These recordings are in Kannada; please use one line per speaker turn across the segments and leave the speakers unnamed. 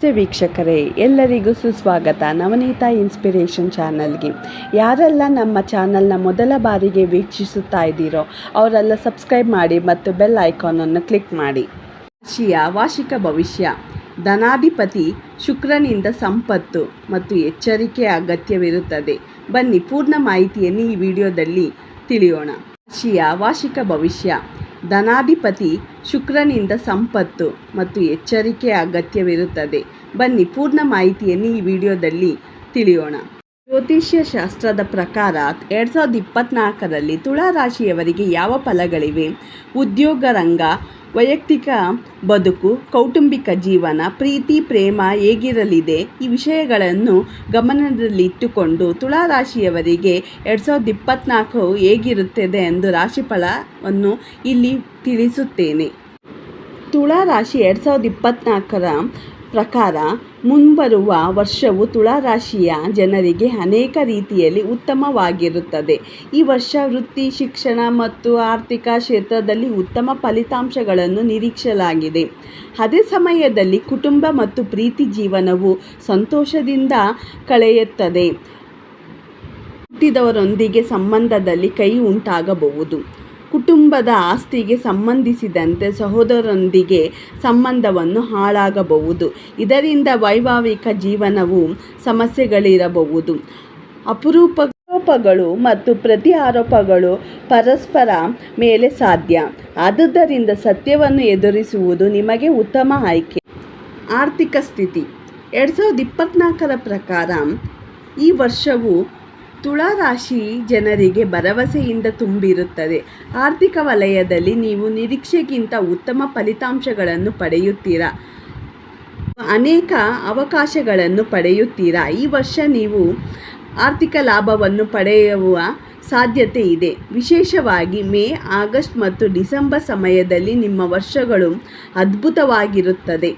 ವೀಕ್ಷಕರೇ, ಎಲ್ಲರಿಗೂ ಸುಸ್ವಾಗತ ನವನೀತಾ ಇನ್ಸ್ಪಿರೇಷನ್ ಚಾನಲ್ಗೆ. ಯಾರೆಲ್ಲ ನಮ್ಮ ಚಾನಲ್ನ ಮೊದಲ ಬಾರಿಗೆ ವೀಕ್ಷಿಸುತ್ತಾ ಇದ್ದೀರೋ, ಅವರೆಲ್ಲ ಸಬ್ಸ್ಕ್ರೈಬ್ ಮಾಡಿ ಮತ್ತು ಬೆಲ್ ಐಕಾನನ್ನು ಕ್ಲಿಕ್ ಮಾಡಿ. ರಾಶಿಯ ವಾರ್ಷಿಕ ಭವಿಷ್ಯ. ಧನಾಧಿಪತಿ ಶುಕ್ರನಿಂದ ಸಂಪತ್ತು ಮತ್ತು ಎಚ್ಚರಿಕೆ ಅಗತ್ಯವಿರುತ್ತದೆ. ಬನ್ನಿ ಪೂರ್ಣ ಮಾಹಿತಿಯನ್ನು ಈ ವಿಡಿಯೋದಲ್ಲಿ ತಿಳಿಯೋಣ. ರಾಶಿಯ ವಾರ್ಷಿಕ ಭವಿಷ್ಯ. ಧನಾಧಿಪತಿ ಶುಕ್ರನಿಂದ ಸಂಪತ್ತು ಮತ್ತು ಎಚ್ಚರಿಕೆ ಅಗತ್ಯವಿರುತ್ತದೆ. ಬನ್ನಿ, ಪೂರ್ಣ ಮಾಹಿತಿಯನ್ನು ಈ ವಿಡಿಯೋದಲ್ಲಿ ತಿಳಿಯೋಣ. ಜ್ಯೋತಿಷ್ಯ ಶಾಸ್ತ್ರದ ಪ್ರಕಾರ, ಎರಡು ಸಾವಿರದ ಇಪ್ಪತ್ತ್ನಾಲ್ಕರಲ್ಲಿ ತುಳಾ ರಾಶಿಯವರಿಗೆ ಯಾವ ಫಲಗಳಿವೆ? ಉದ್ಯೋಗ ರಂಗ ವೈಯಕ್ತಿಕ ಬದುಕು, ಕೌಟುಂಬಿಕ ಜೀವನ, ಪ್ರೀತಿ, ಪ್ರೇಮ ಹೇಗಿರಲಿದೆ? ಈ ವಿಷಯಗಳನ್ನು ಗಮನದಲ್ಲಿಟ್ಟುಕೊಂಡು ತುಳಾರಾಶಿಯವರಿಗೆ ಎರಡು ಸಾವಿರದ ಇಪ್ಪತ್ತ್ನಾಲ್ಕು ಹೇಗಿರುತ್ತದೆ ಎಂದು ರಾಶಿಫಲವನ್ನು ಇಲ್ಲಿ ತಿಳಿಸುತ್ತೇನೆ. ತುಳಾರಾಶಿ ಎರಡು ಸಾವಿರದ ಇಪ್ಪತ್ತ್ನಾಲ್ಕರ ಪ್ರಕಾರ ಮುಂಬರುವ ವರ್ಷವು ತುಳಾರಾಶಿಯ ಜನರಿಗೆ ಅನೇಕ ರೀತಿಯಲ್ಲಿ ಉತ್ತಮವಾಗಿರುತ್ತದೆ. ಈ ವರ್ಷ ವೃತ್ತಿ, ಶಿಕ್ಷಣ ಮತ್ತು ಆರ್ಥಿಕ ಕ್ಷೇತ್ರದಲ್ಲಿ ಉತ್ತಮ ಫಲಿತಾಂಶಗಳನ್ನು ನಿರೀಕ್ಷಲಾಗಿದೆ ಅದೇ ಸಮಯದಲ್ಲಿ ಕುಟುಂಬ ಮತ್ತು ಪ್ರೀತಿ ಜೀವನವು ಸಂತೋಷದಿಂದ ಕಳೆಯುತ್ತದೆ. ಹುಟ್ಟಿದವರೊಂದಿಗೆ ಸಂಬಂಧದಲ್ಲಿ ಕೈ ಉಂಟಾಗಬಹುದು. ಕುಟುಂಬದ ಆಸ್ತಿಗೆ ಸಂಬಂಧಿಸಿದಂತೆ ಸಹೋದರರೊಂದಿಗೆ ಸಂಬಂಧವನ್ನು ಹಾಳಾಗಬಹುದು. ಇದರಿಂದ ವೈವಾಹಿಕ ಜೀವನವು ಸಮಸ್ಯೆಗಳಿರಬಹುದು. ಅಪರೂಪ ಆರೋಪಗಳು ಮತ್ತು ಪ್ರತಿ ಆರೋಪಗಳು ಪರಸ್ಪರ ಮೇಲೆ ಸಾಧ್ಯ. ಆದುದರಿಂದ ಸತ್ಯವನ್ನು ಎದುರಿಸುವುದು ನಿಮಗೆ ಉತ್ತಮ ಆಯ್ಕೆ. ಆರ್ಥಿಕ ಸ್ಥಿತಿ. ಎರಡು ಸಾವಿರದ ಇಪ್ಪತ್ತ್ನಾಲ್ಕರ ಪ್ರಕಾರ ಈ ವರ್ಷವು ತುಳಾ ರಾಶಿ ಜನರಿಗೆ ಭರವಸೆಯಿಂದ ತುಂಬಿರುತ್ತದೆ. ಆರ್ಥಿಕ ವಲಯದಲ್ಲಿ ನೀವು ನಿರೀಕ್ಷೆಗಿಂತ ಉತ್ತಮ ಫಲಿತಾಂಶಗಳನ್ನು ಪಡೆಯುತ್ತೀರಾ? ಅನೇಕ ಅವಕಾಶಗಳನ್ನು ಪಡೆಯುತ್ತೀರಾ? ಈ ವರ್ಷ ನೀವು ಆರ್ಥಿಕ ಲಾಭವನ್ನು ಪಡೆಯುವ ಸಾಧ್ಯತೆ ಇದೆ. ವಿಶೇಷವಾಗಿ ಮೇ, ಆಗಸ್ಟ್ ಮತ್ತು ಡಿಸೆಂಬರ್ ಸಮಯದಲ್ಲಿ ನಿಮ್ಮ ವರ್ಷಗಳು ಅದ್ಭುತವಾಗಿರುತ್ತದೆ.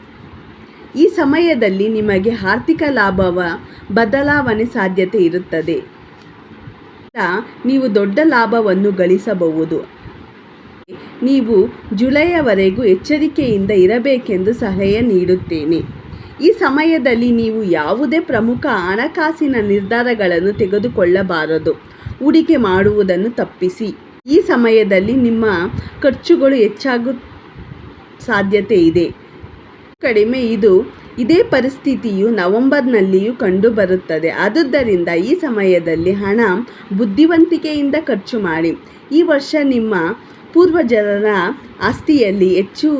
ಈ ಸಮಯದಲ್ಲಿ ನಿಮಗೆ ಆರ್ಥಿಕ ಲಾಭವ ಬದಲಾವಣೆ ಸಾಧ್ಯತೆ ಇರುತ್ತದೆ. ನೀವು ದೊಡ್ಡ ಲಾಭವನ್ನು ಗಳಿಸಬಹುದು. ನೀವು ಜುಲೈಯವರೆಗೂ ಎಚ್ಚರಿಕೆಯಿಂದ ಇರಬೇಕೆಂದು ಸಲಹೆ ನೀಡುತ್ತೇನೆ. ಈ ಸಮಯದಲ್ಲಿ ನೀವು ಯಾವುದೇ ಪ್ರಮುಖ ಹಣಕಾಸಿನ ನಿರ್ಧಾರಗಳನ್ನು ತೆಗೆದುಕೊಳ್ಳಬಾರದು. ಹೂಡಿಕೆ ಮಾಡುವುದನ್ನು ತಪ್ಪಿಸಿ. ಈ ಸಮಯದಲ್ಲಿ ನಿಮ್ಮ ಖರ್ಚುಗಳು ಹೆಚ್ಚಾಗು ಸಾಧ್ಯತೆ ಇದೆ. ಕಡಿಮೆ ಇದು ಇದೇ ಪರಿಸ್ಥಿತಿಯು ನವೆಂಬರ್ನಲ್ಲಿಯೂ ಕಂಡುಬರುತ್ತದೆ. ಆದುದರಿಂದ ಈ ಸಮಯದಲ್ಲಿ ಹಣ ಬುದ್ಧಿವಂತಿಕೆಯಿಂದ ಖರ್ಚು ಮಾಡಿ. ಈ ವರ್ಷ ನಿಮ್ಮ ಪೂರ್ವಜರ ಆಸ್ತಿಯಲ್ಲಿ ಹೆಚ್ಚು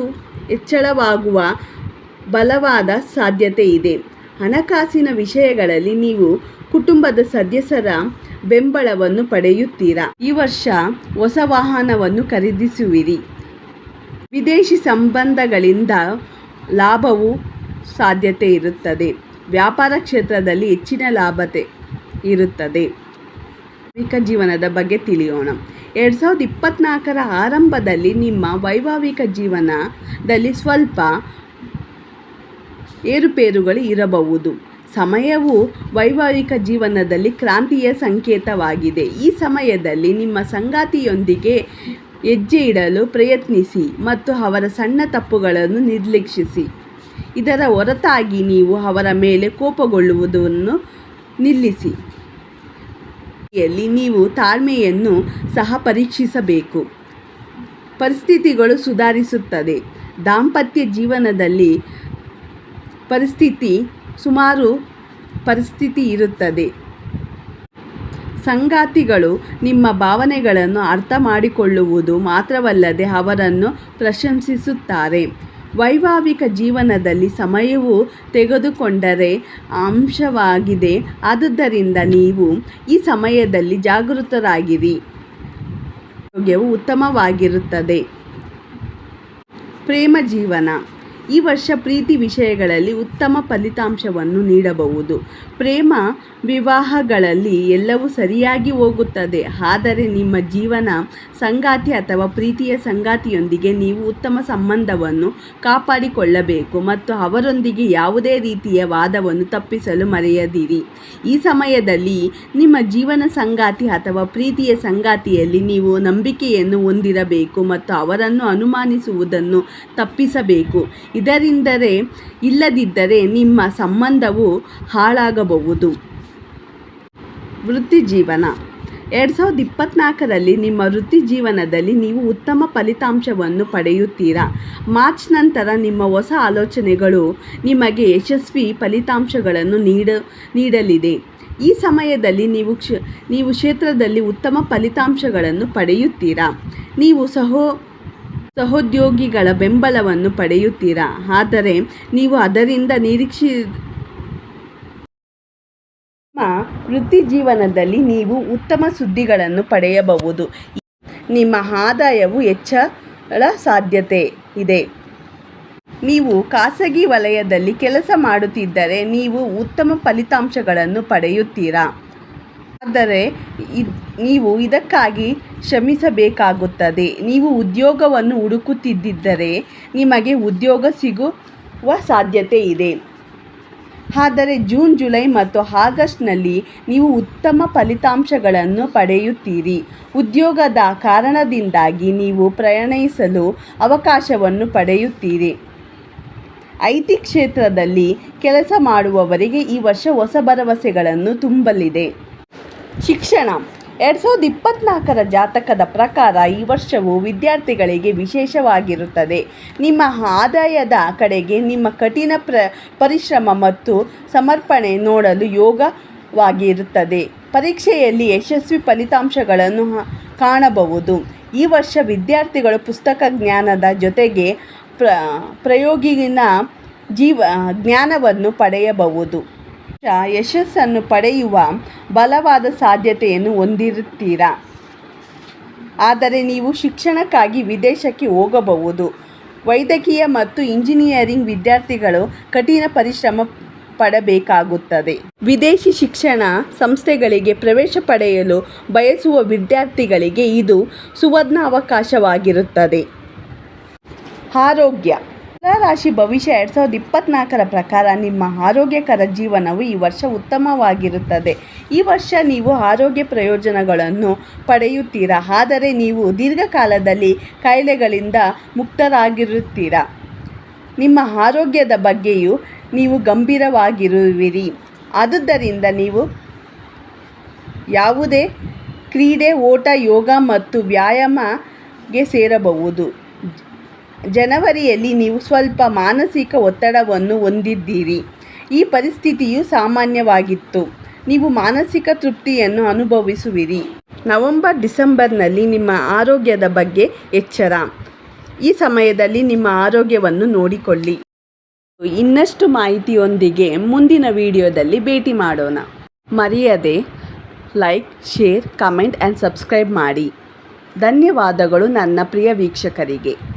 ಹೆಚ್ಚಳವಾಗುವ ಬಲವಾದ ಸಾಧ್ಯತೆ ಇದೆ. ಹಣಕಾಸಿನ ವಿಷಯಗಳಲ್ಲಿ ನೀವು ಕುಟುಂಬದ ಸದಸ್ಯರ ಬೆಂಬಲವನ್ನು ಪಡೆಯುತ್ತೀರಾ? ಈ ವರ್ಷ ಹೊಸ ವಾಹನವನ್ನು ಖರೀದಿಸುವಿರಿ. ವಿದೇಶಿ ಸಂಬಂಧಗಳಿಂದ ಲಾಭವು ಸಾಧ್ಯತೆ ಇರುತ್ತದೆ. ವ್ಯಾಪಾರ ಕ್ಷೇತ್ರದಲ್ಲಿ ಹೆಚ್ಚಿನ ಲಾಭತೆ ಇರುತ್ತದೆ. ವೈವಾಹಿಕ ಜೀವನದ ಬಗ್ಗೆ ತಿಳಿಯೋಣ. ಎರಡು ಸಾವಿರದ ಇಪ್ಪತ್ತ್ನಾಲ್ಕರ ಆರಂಭದಲ್ಲಿ ನಿಮ್ಮ ವೈವಾಹಿಕ ಜೀವನದಲ್ಲಿ ಸ್ವಲ್ಪ ಏರುಪೇರುಗಳು ಇರಬಹುದು. ಸಮಯವು ವೈವಾಹಿಕ ಜೀವನದಲ್ಲಿ ಕ್ರಾಂತಿಯ ಸಂಕೇತವಾಗಿದೆ. ಈ ಸಮಯದಲ್ಲಿ ನಿಮ್ಮ ಸಂಗಾತಿಯೊಂದಿಗೆ ಹೆಜ್ಜೆ ಇಡಲು ಪ್ರಯತ್ನಿಸಿ ಮತ್ತು ಅವರ ಸಣ್ಣ ತಪ್ಪುಗಳನ್ನು ನಿರ್ಲಕ್ಷಿಸಿ. ಇದರ ಹೊರತಾಗಿ ನೀವು ಅವರ ಮೇಲೆ ಕೋಪಗೊಳ್ಳುವುದನ್ನು ನಿಲ್ಲಿಸಿ. ಯಲ್ಲಿ ನೀವು ತಾಳ್ಮೆಯನ್ನು ಸಹ ಪರೀಕ್ಷಿಸಬೇಕು. ಪರಿಸ್ಥಿತಿಗಳು ಸುಧಾರಿಸುತ್ತದೆ. ದಾಂಪತ್ಯ ಜೀವನದಲ್ಲಿ ಪರಿಸ್ಥಿತಿ ಸುಮಾರು ಪರಿಸ್ಥಿತಿ ಇರುತ್ತದೆ. ಸಂಗಾತಿಗಳು ನಿಮ್ಮ ಭಾವನೆಗಳನ್ನು ಅರ್ಥ ಮಾಡಿಕೊಳ್ಳುವುದು ಮಾತ್ರವಲ್ಲದೆ ಅವರನ್ನು ಪ್ರಶಂಸಿಸುತ್ತಾರೆ. ವೈವಾಹಿಕ ಜೀವನದಲ್ಲಿ ಸಮಯವು ತೆಗೆದುಕೊಂಡರೆ ಅಂಶವಾಗಿದೆ. ಆದುದರಿಂದ ನೀವು ಈ ಸಮಯದಲ್ಲಿ ಜಾಗೃತರಾಗಿರಿ. ಆರೋಗ್ಯವು ಉತ್ತಮವಾಗಿರುತ್ತದೆ. ಪ್ರೇಮ ಜೀವನ. ಈ ವರ್ಷ ಪ್ರೀತಿ ವಿಷಯಗಳಲ್ಲಿ ಉತ್ತಮ ಫಲಿತಾಂಶವನ್ನು ನೀಡಬಹುದು. ಪ್ರೇಮ ವಿವಾಹಗಳಲ್ಲಿ ಎಲ್ಲವೂ ಸರಿಯಾಗಿ ಹೋಗುತ್ತದೆ. ಆದರೆ ನಿಮ್ಮ ಜೀವನ ಸಂಗಾತಿ ಅಥವಾ ಪ್ರೀತಿಯ ಸಂಗಾತಿಯೊಂದಿಗೆ ನೀವು ಉತ್ತಮ ಸಂಬಂಧವನ್ನು ಕಾಪಾಡಿಕೊಳ್ಳಬೇಕು ಮತ್ತು ಅವರೊಂದಿಗೆ ಯಾವುದೇ ರೀತಿಯ ವಾದವನ್ನು ತಪ್ಪಿಸಲು ಮರೆಯದಿರಿ. ಈ ಸಮಯದಲ್ಲಿ ನಿಮ್ಮ ಜೀವನ ಸಂಗಾತಿ ಅಥವಾ ಪ್ರೀತಿಯ ಸಂಗಾತಿಯಲ್ಲಿ ನೀವು ನಂಬಿಕೆಯನ್ನು ಹೊಂದಿರಬೇಕು ಮತ್ತು ಅವರನ್ನು ಅನುಮಾನಿಸುವುದನ್ನು ತಪ್ಪಿಸಬೇಕು. ಇದರಿಂದರೆ ಇಲ್ಲದಿದ್ದರೆ ನಿಮ್ಮ ಸಂಬಂಧವು ಹಾಳಾಗಬಹುದು. ವೃತ್ತಿ ಜೀವನ. ಎರಡು ಸಾವಿರದ ಇಪ್ಪತ್ತ್ನಾಲ್ಕರಲ್ಲಿ ನಿಮ್ಮ ವೃತ್ತಿ ಜೀವನದಲ್ಲಿ ನೀವು ಉತ್ತಮ ಫಲಿತಾಂಶವನ್ನು ಪಡೆಯುತ್ತೀರಾ? ಮಾರ್ಚ್ ನಂತರ ನಿಮ್ಮ ಹೊಸ ಆಲೋಚನೆಗಳು ನಿಮಗೆ ಯಶಸ್ವಿ ಫಲಿತಾಂಶಗಳನ್ನು ನೀಡ, ನೀಡಲಿದೆ. ಈ ಸಮಯದಲ್ಲಿ ನೀವು ಕ್ಷ, ನೀವು ಕ್ಷೇತ್ರದಲ್ಲಿ ಉತ್ತಮ ಫಲಿತಾಂಶಗಳನ್ನು ಪಡೆಯುತ್ತೀರಾ? ನೀವು ಸಹೋ ಸಹೋದ್ಯೋಗಿಗಳ ಬೆಂಬಲವನ್ನು ಪಡೆಯುತ್ತೀರಾ? ಆದರೆ ನೀವು ಅದರಿಂದ ನಿರೀಕ್ಷಿ ನಿಮ್ಮ ವೃತ್ತಿ ಜೀವನದಲ್ಲಿ ನೀವು ಉತ್ತಮ ಸುದ್ದಿಗಳನ್ನು ಪಡೆಯಬಹುದು. ನಿಮ್ಮ ಆದಾಯವು ಹೆಚ್ಚಳ ಸಾಧ್ಯತೆ ಇದೆ. ನೀವು ಖಾಸಗಿ ವಲಯದಲ್ಲಿ ಕೆಲಸ ಮಾಡುತ್ತಿದ್ದರೆ ನೀವು ಉತ್ತಮ ಫಲಿತಾಂಶಗಳನ್ನು ಪಡೆಯುತ್ತೀರಾ? ಆದರೆ ನೀವು ಇದಕ್ಕಾಗಿ ಶ್ರಮಿಸಬೇಕಾಗುತ್ತದೆ. ನೀವು ಉದ್ಯೋಗವನ್ನು ಹುಡುಕುತ್ತಿದ್ದರೆ ನಿಮಗೆ ಉದ್ಯೋಗ ಸಿಗುವ ಸಾಧ್ಯತೆ ಇದೆ. ಆದರೆ ಜೂನ್, ಜುಲೈ ಮತ್ತು ಆಗಸ್ಟ್ನಲ್ಲಿ ನೀವು ಉತ್ತಮ ಫಲಿತಾಂಶಗಳನ್ನು ಪಡೆಯುತ್ತೀರಿ. ಉದ್ಯೋಗದ ಕಾರಣದಿಂದಾಗಿ ನೀವು ಪ್ರಯಾಣಿಸಲು ಅವಕಾಶವನ್ನು ಪಡೆಯುತ್ತೀರಿ. ಐ ಕ್ಷೇತ್ರದಲ್ಲಿ ಕೆಲಸ ಮಾಡುವವರಿಗೆ ಈ ವರ್ಷ ಹೊಸ ಭರವಸೆಗಳನ್ನು ತುಂಬಲಿದೆ. ಶಿಕ್ಷಣ. ಎರಡು ಸಾವಿರದ ಇಪ್ಪತ್ನಾಲ್ಕರ ಜಾತಕದ ಪ್ರಕಾರ ಈ ವರ್ಷವು ವಿದ್ಯಾರ್ಥಿಗಳಿಗೆ ವಿಶೇಷವಾಗಿರುತ್ತದೆ. ನಿಮ್ಮ ಆದಾಯದ ಕಡೆಗೆ ನಿಮ್ಮ ಕಠಿಣ ಪ್ರ, ಪರಿಶ್ರಮ ಮತ್ತು ಸಮರ್ಪಣೆ ನೋಡಲು ಯೋಗವಾಗಿರುತ್ತದೆ. ಪರೀಕ್ಷೆಯಲ್ಲಿ ಯಶಸ್ವಿ ಫಲಿತಾಂಶಗಳನ್ನು ಕಾಣಬಹುದು. ಈ ವರ್ಷ ವಿದ್ಯಾರ್ಥಿಗಳು ಪುಸ್ತಕ ಜ್ಞಾನದ ಜೊತೆಗೆ ಪ್ರ, ಪ್ರಯೋಗಿನ ಜೀವ, ಜ್ಞಾನವನ್ನು ಪಡೆಯಬಹುದು. ಯಶಸ್ಸನ್ನು ಪಡೆಯುವ ಬಲವಾದ ಸಾಧ್ಯತೆಯನ್ನು ಹೊಂದಿರುತ್ತೀರಾ? ಆದರೆ ನೀವು ಶಿಕ್ಷಣಕ್ಕಾಗಿ ವಿದೇಶಕ್ಕೆ ಹೋಗಬಹುದು. ವೈದ್ಯಕೀಯ ಮತ್ತು ಇಂಜಿನಿಯರಿಂಗ್ ವಿದ್ಯಾರ್ಥಿಗಳು ಕಠಿಣ ಪರಿಶ್ರಮ ಪಡಬೇಕಾಗುತ್ತದೆ. ವಿದೇಶಿ ಶಿಕ್ಷಣ ಸಂಸ್ಥೆಗಳಿಗೆ ಪ್ರವೇಶ ಪಡೆಯಲು ಬಯಸುವ ವಿದ್ಯಾರ್ಥಿಗಳಿಗೆ ಇದು ಸುವರ್ಣ ಅವಕಾಶವಾಗಿರುತ್ತದೆ ಆರೋಗ್ಯ ರಾಶಿ ಭವಿಷ್ಯ ಎರಡು ಸಾವಿರದ ಇಪ್ಪತ್ನಾಲ್ಕರ ಪ್ರಕಾರ ನಿಮ್ಮ ಆರೋಗ್ಯಕರ ಜೀವನವು ಈ ವರ್ಷ ಉತ್ತಮವಾಗಿರುತ್ತದೆ. ಈ ವರ್ಷ ನೀವು ಆರೋಗ್ಯ ಪ್ರಯೋಜನಗಳನ್ನು ಪಡೆಯುತ್ತೀರಾ? ಆದರೆ ನೀವು ದೀರ್ಘಕಾಲದಲ್ಲಿ ಕಾಯಿಲೆಗಳಿಂದ ಮುಕ್ತರಾಗಿರುತ್ತೀರಾ? ನಿಮ್ಮ ಆರೋಗ್ಯದ ಬಗ್ಗೆಯೂ ನೀವು ಗಂಭೀರವಾಗಿರುವಿರಿ. ಆದುದರಿಂದ ನೀವು ಯಾವುದೇ ಕ್ರೀಡೆ, ಓಟ, ಯೋಗ ಮತ್ತು ವ್ಯಾಯಾಮಗೆ ಸೇರಬಹುದು. ಜನವರಿಯಲ್ಲಿ ನೀವು ಸ್ವಲ್ಪ ಮಾನಸಿಕ ಒತ್ತಡವನ್ನು ಹೊಂದಿದ್ದೀರಿ. ಈ ಪರಿಸ್ಥಿತಿಯು ಸಾಮಾನ್ಯವಾಗಿತ್ತು. ನೀವು ಮಾನಸಿಕ ತೃಪ್ತಿಯನ್ನು ಅನುಭವಿಸುವಿರಿ. ನವೆಂಬರ್, ಡಿಸೆಂಬರ್ನಲ್ಲಿ ನಿಮ್ಮ ಆರೋಗ್ಯದ ಬಗ್ಗೆ ಎಚ್ಚರ. ಈ ಸಮಯದಲ್ಲಿ ನಿಮ್ಮ ಆರೋಗ್ಯವನ್ನು ನೋಡಿಕೊಳ್ಳಿ. ಇನ್ನಷ್ಟು ಮಾಹಿತಿಯೊಂದಿಗೆ ಮುಂದಿನ ವಿಡಿಯೋದಲ್ಲಿ ಭೇಟಿ ಮಾಡೋಣ. ಮರೆಯದೆ like, share, comment, and subscribe ಮಾಡಿ. ಧನ್ಯವಾದಗಳು ನನ್ನ ಪ್ರಿಯ ವೀಕ್ಷಕರಿಗೆ.